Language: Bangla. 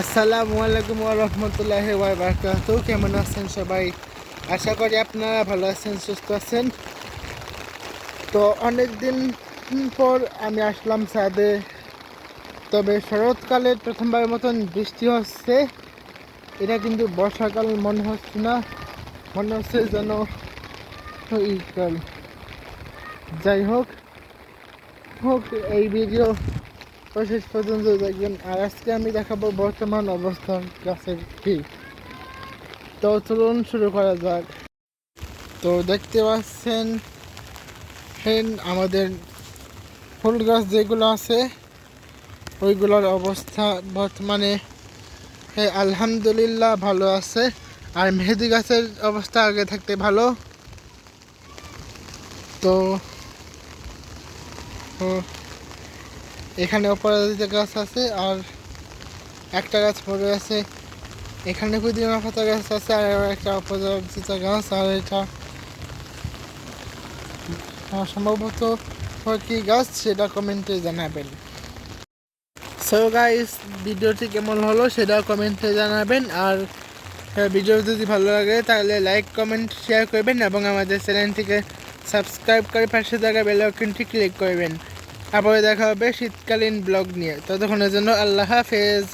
আসসালামু আলাইকুম রহমতুল্লাহ বারকাত। কেমন আছেন সবাই? আশা করি আপনারা ভালো আছেন, সুস্থ আছেন। তো অনেক দিন পর আমি আসলাম ছাদে। তবে শরৎকালে প্রথমবারের মতন বৃষ্টি হচ্ছে। এটা কিন্তু বর্ষাকাল মনে হচ্ছে না। মনে হচ্ছে যেন যাই হোক হোক, এই ভিডিও শেষ পর্যন্ত দেখবেন। আর আজকে আমি দেখাবো বর্তমান অবস্থান গাছের কি। তো চলুন শুরু করা যাক। তো দেখতে পাচ্ছেন আমাদের ফুল গাছ যেগুলো আছে, ওইগুলোর অবস্থা বর্তমানে আলহামদুলিল্লাহ ভালো আছে। আর মেহেদি গাছের অবস্থা আগে থাকতে ভালো। তো এখানে অপরাজিতা গাছ আছে আর একটা গাছ পড়ে আছে। এখানে পুদিনা পাতা গাছ আছে আর একটা অপরাজিতা গাছ আর এটা সম্ভবত কি গাছ সেটা কমেন্টে জানাবেন। সো গাইস ভিডিওটি কেমন হলো সেটা কমেন্টে জানাবেন আর ভিডিও যদি ভালো লাগে, তাহলে লাইক কমেন্ট শেয়ার করবেন এবং আমাদের চ্যানেলটিকে সাবস্ক্রাইব করে পাশে থাকা বেলাইকনটি ক্লিক করবেন। আবার দেখা হবে শীতকালীন ব্লগ নিয়ে। ততক্ষণের জন্য আল্লাহ হাফেজ।